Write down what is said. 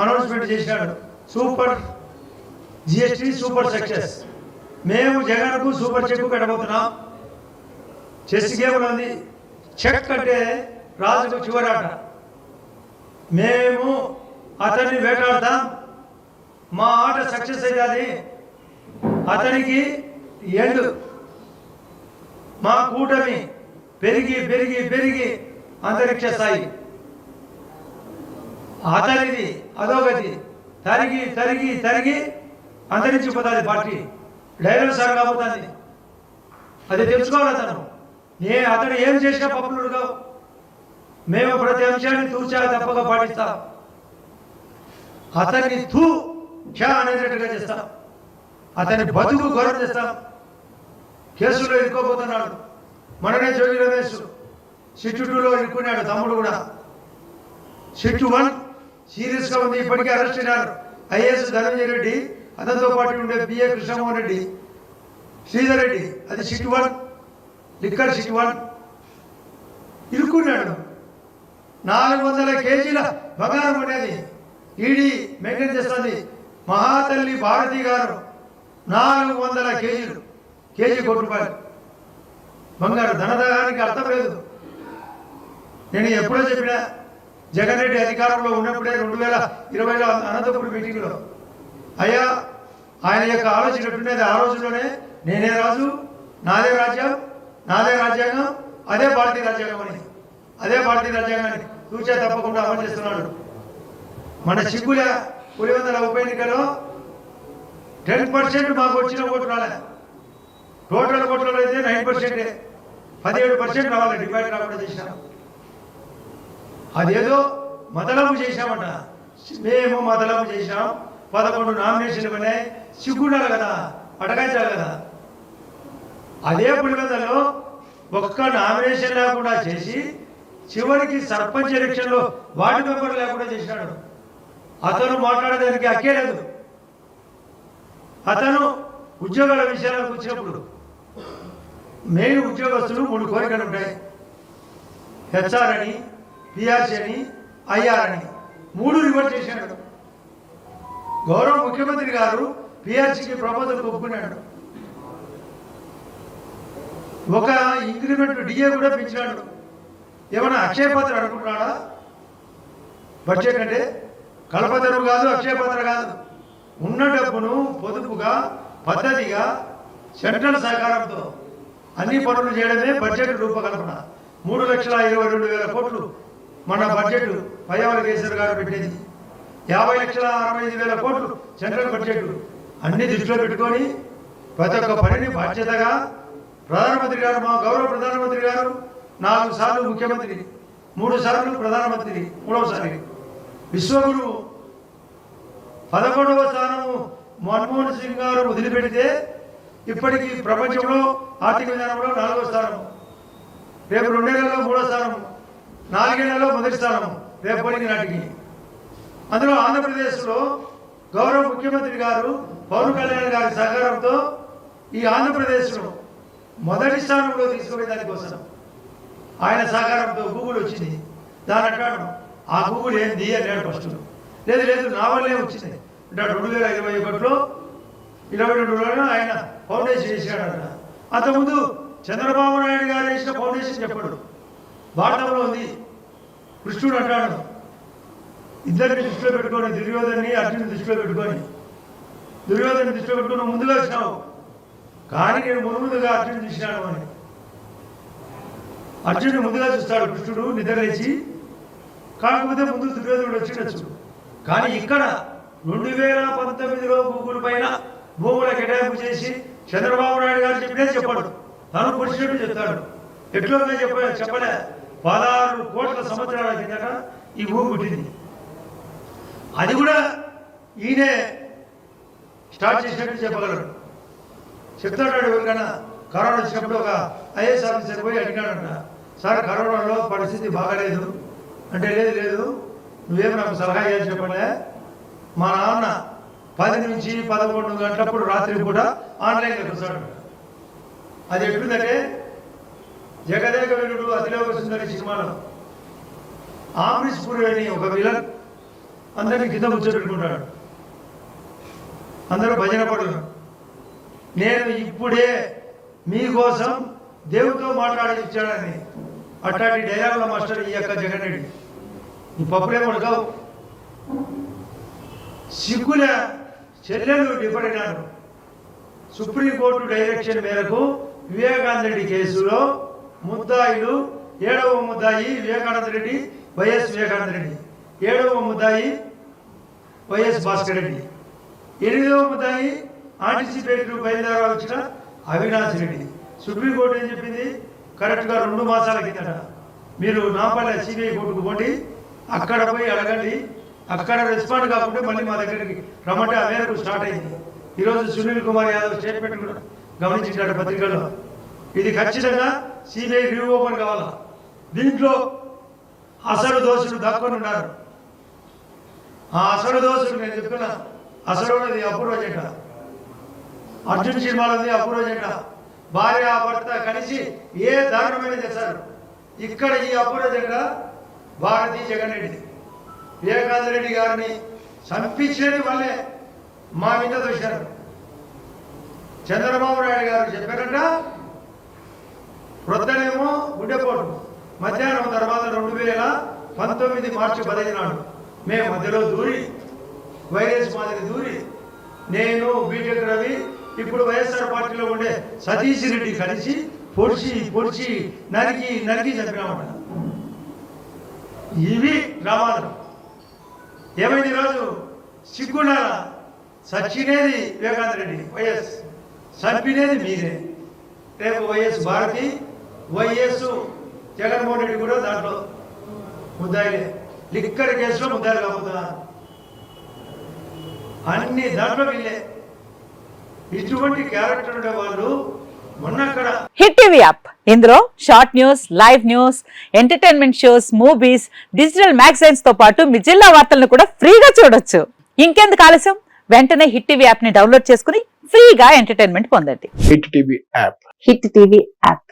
Announcement చేసినాడు super GST super success మేము జగన్కు సూపర్ చెక్ పెట్టబోతున్నాం. చెస్ గేమ్ ఉంది. చెక్ అంటే రాజుకు చివరాట. మేము అతన్ని వేటాడతాం. మా ఆట సక్సెస్ అయ్యాలి అతనికి ఎండు మా కూటమి పెరిగి పెరిగి పెరిగి అంతరిక్ష స్థాయి. అతనిది అధోగతి. తరిగి తరిగి తరిగి అంతరించిపోతుంది పార్టీ. డైరెక్ట్ సార్ కాబోతుంది అది తెలుసుకోవాలి అతను. ఏ అతడు ఏం చేసినా పప్పులుడు కావు. మేము ప్రతి అంశాన్ని తూచా తప్పక పాటిస్తాం. అతన్ని తూ క్షా అనేటట్టుగా చేస్తాం. అతని బతుకు గౌరవం చేస్తాం. కేసులో ఇరుక్కోపోతున్నాడు మననే జోగి రమేష్. సిట్టు టూలో ఇరుక్కున్నాడు తమ్ముడు కూడా. సిట్టు వన్ సీరియస్గా ఉంది ఇప్పటికే అరెస్ట్ అయినారు ఐఏఎస్ ధనంజయ రెడ్డి అతనితో పాటు ఉండే బిఏ కృష్ణమోహన్ రెడ్డి శ్రీధర్ రెడ్డి అది SIT one liquor SIT one. ఇరుక్కున్నాడు. నాలుగు వందల కేజీల బంగారం అనేది ఈడీ మెయింటైన్ చేస్తుంది. మహాతల్లి భారతి గారు నాలుగు వందల కేజీలు కేజీ కోటి రూపాయలు. బంగారు ధనదానికి అర్థం లేదు. నేను ఎప్పుడో చెప్పినా జగన్ రెడ్డి అధికారంలో ఉన్నప్పుడే రెండు వేల ఇరవైలో అనంతపురం మీటింగ్లో. అయ్యా ఆయన యొక్క ఆలోచన ఎట్టుండేది ఆ రోజులోనే నేనే రాజు నాదే రాజ్యం నాదే రాజ్యాంగం అదే భారతీయ రాజ్యాంగం అని. అదే భారతీయ రాజ్యాంగాన్ని తూచా తప్పకుండా అమలు చేస్తున్నాడు. మన సిగ్గుల పులివెందుల ఉప ఎన్నికలో టెన్ పర్సెంట్ మాకు వచ్చిన ఓటు రాలే. టోటల్ ఓట్లలో అయితే నైన్ పర్సెంటే. పదిహేడు పర్సెంట్ రావాలి డివైడ్ రాకుండా చేసినాం. అదేదో మతలము చేశామంట. మేము మతలము చేశాం. పదకొండు నామినేషన్లు ఉన్నాయి సిగ్గుండాలి కదా అడగాల్చాలి కదా. అదే పులివెందులలో ఒక్క నామినేషన్ లేకుండా చేసి చివరికి సర్పంచ్ ఎలక్షన్లో వార్డు మెంబర్ లేకుండా చేసినాడు. అతను మాట్లాడేదానికి అక్కే లేదు. అతను ఉద్యోగాల విషయాలకు వచ్చినప్పుడు మెయిన్ ఉద్యోగస్తులు మూడు కోరికలు ఉంటాయి. హెచ్ఆర్ అని పిఆర్సీ అని ఐఆర్ అని. మూడు రివర్ట్ చేశాడు. గౌరవ ముఖ్యమంత్రి గారు పిఆర్సీకి ప్రమోదం ఒప్పుకున్నాడు. ఒక ఇంక్రిమెంట్ డిఏ కూడా పెంచినాడు ఏమైనా అక్షయపాత్ర అనుకుంటున్నాడా? బడ్జెట్ అంటే కలపదరు కాదు అక్షయపాత్ర కాదు. ఉన్న డబ్బును పొదుపుగా పద్ధతిగా సెంట్రల్ సహకారంతో అన్ని పనులు చేయడమే బడ్జెట్ రూపకల్పన. మూడు లక్షల ఇరవై రెండు వేల కోట్లు మన బడ్జెట్ పయ్యావల కేసీఆర్ గారు పెట్టేది. యాభై లక్షల అరవై ఐదు వేల కోట్లు సెంట్రల్ బడ్జెట్ అన్ని దృష్టిలో పెట్టుకొని ప్రతి ఒక్క పనిని బాధ్యతగా ప్రధానమంత్రి గారు మా గౌరవ ప్రధానమంత్రి గారు నాలుగు సార్లు ముఖ్యమంత్రి మూడు సార్లు ప్రధానమంత్రి మూడవసారి. విశ్వగురు పదకొండవ స్థానము మన్మోహన్ సింగ్ గారు వదిలిపెడితే ఇప్పటికీ ప్రపంచంలో ఆర్థిక విధానంలో నాలుగో స్థానం రేపు రెండేళ్ళలో మూడో స్థానం నాలుగేళ్ళలో మొదటి స్థానం రేపటి నాటికి. అందులో ఆంధ్రప్రదేశ్లో గౌరవ ముఖ్యమంత్రి గారు పవన్ కళ్యాణ్ గారి సహకారంతో ఈ ఆంధ్రప్రదేశ్ను మొదటి స్థానంలో తీసుకునే దానికోసం ఆయన సహకారంతో గూగుల్ వచ్చింది. దాని అంటాడు ఆ గూగుల్ ఏంది? అన్నాడు ఫస్ట్. లేదు లేదు నా వల్లే వచ్చింది. అంటే రెండు వేల ఇరవై ఒకటిలో ఇరవై రెండులో ఆయన ఫౌండేషన్ చేశాడట. అంతకుముందు చంద్రబాబు నాయుడు గారు వేసిన ఫౌండేషన్ చెప్పాడు. బాటంలో ఉంది. కృష్ణుడు అంటాడు ఇద్దరిని దృష్టిలో పెట్టుకొని దుర్యోధన్ని అర్జునుని దృష్టిలో పెట్టుకొని దుర్యోధని దృష్టిలో పెట్టుకుని ముందుగా వచ్చినావు. కానీ నేను ముందు ముందుగా అర్జునుడు చూసినాను అని. అర్జునుడు ముందుగా చూస్తాడు కృష్ణుడు నిద్రలేచి కాకపోతే ముందు దుర్యోధనుడు వచ్చిండొచ్చు కానీ ఇక్కడ రెండు వేల పంతొమ్మిదిలో గూగుల్ పైన భూముల కేటాయింపు చేసి చంద్రబాబు నాయుడు గారు చెప్పినే చెప్పాడు. తను పురుషుడు చెప్తాడు ఎట్లో చెప్ప చెప్పలే. పదహారు కోట్ల సంవత్సరాల కిందట ఈ భూమి పుట్టింది. అది కూడా ఈయనే స్టార్ట్ చేసినట్టు చెప్పగలరు. చెప్తాడు ఎవరికైనా కరోనా వచ్చినప్పుడు ఒక ఐఏఎస్ ఆఫీసర్ పోయి అడిగాడంట సార్ కరోనాలో పరిస్థితి బాగాలేదు. అంటే లేదు లేదు నువ్వేం నాకు సలహా చేసి చెప్పలే. మా నాన్న పది నుంచి పదకొండు గంటలప్పుడు రాత్రి కూడా ఆన్లైన్లో చూసాడు అది ఎట్లుందంటే జగదేక వీరుడు అతిలోక సుందరి సినిమాలో ఆమ్రిష్ పురి అని ఒక విలన్ అందరినీ కింద కూర్చోబెట్టుకుంటాడు. అందరూ భజన పడరు నేను ఇప్పుడే మీకోసం దేవుడితో మాట్లాడించాడని అట్లాంటి డైలాగుల మాస్టర్ ఈ యొక్క జగన్ రెడ్డి ఈ పప్పులే పడకావు సిగ్గుల చెల్లెలు డిపడినారు సుప్రీంకోర్టు డైరెక్షన్ మేరకు వివేకానంద రెడ్డి కేసులో ముద్దాయిలు ఏడవ ముద్దాయి వివేకానంద రెడ్డి వైఎస్ వివేకానంద రెడ్డి. ఏడవ ముద్దాయి వైఎస్ భాస్కర్ రెడ్డి. ఎనిమిదవ ముద్దాయి ఆంటిసిపేటెడ్ బయలుదేరా వచ్చిన అవినాష్ రెడ్డి. సుప్రీంకోర్టు ఏం చెప్పింది? కరెక్ట్గా రెండు మాసాల కిందట. మీరు నాపల్లె సిబిఐ కోర్టుకు పోండి అక్కడ పోయి అడగండి అక్కడ రెస్పాండ్ కాకుండా మళ్ళీ మా దగ్గరికి రమ్మంటే ఆ మేరకు స్టార్ట్ అయింది. ఈరోజు సునీల్ కుమార్ యాదవ్ స్టేట్మెంట్ కూడా గమనించాడు పత్రికల్లో. ఇది ఖచ్చితంగా సిబిఐ రివ్యూ ఓపెన్ కావాలా? దీంట్లో అసలు దోషులు దాక్కొని ఉన్నారు. ఆ అసలు దోషులు నేను చెప్పిన అసలు ఉన్నది అపూర్వ జంట. అర్జున్ సినిమాలది అపూర్వ జంట. భార్య భర్త కలిసి ఏ దారుణమైన చేశారు. ఇక్కడ ఈ అపూర్వ జంట భారతీ జగన్ రెడ్డి. వివేకానంద రెడ్డి గారిని చంపించేది వాళ్ళే. మా మీద చూశారు చంద్రబాబు నాయుడు గారు చెప్పారట వృద్ధనేమో గుండెపోటు మధ్యాహ్నం తర్వాత రెండు వేల పంతొమ్మిది మార్చి పదహైదు నాడు మేము మధ్యలో దూరి వైఎస్ మాదిరి దూరి నేను బీటెక్ రవి ఇప్పుడు వైఎస్ఆర్ పార్టీలో ఉండే సతీష్ రెడ్డి కలిసి పొడిచి పొడిచి నరికి నరికి చంపినామట ఇవి డ్రామాలు ఏమైంది ఈరోజు? సిగ్గుండాల? సచ్చినేది వివేకానంద రెడ్డి వైఎస్. చంపినేది మీరే. రేపు వైఎస్ భారతి వైఎస్ జగన్మోహన్ రెడ్డి కూడా దాంట్లో ముద్దాయిలే. లిక్కర్ కేసులో ముద్దాయిలు కాబోతున్నారు అన్ని దాంట్లో వీళ్ళే. ఇటువంటి క్యారెక్టర్ ఉండే వాళ్ళు హిట్ టీవీ యాప్. ఇందులో short news live news entertainment shows movies digital మ్యాగజైన్స్తో పాటు మీ జిల్లా వార్తలను కూడా ఫ్రీగా చూడొచ్చు. ఇంకెందుకు ఆలస్యం? వెంటనే హిట్ టీవీ యాప్ని డౌన్లోడ్ చేసుకుని ఫ్రీగా ఎంటర్టైన్మెంట్ పొందండి. Hit TV app. Hit TV app.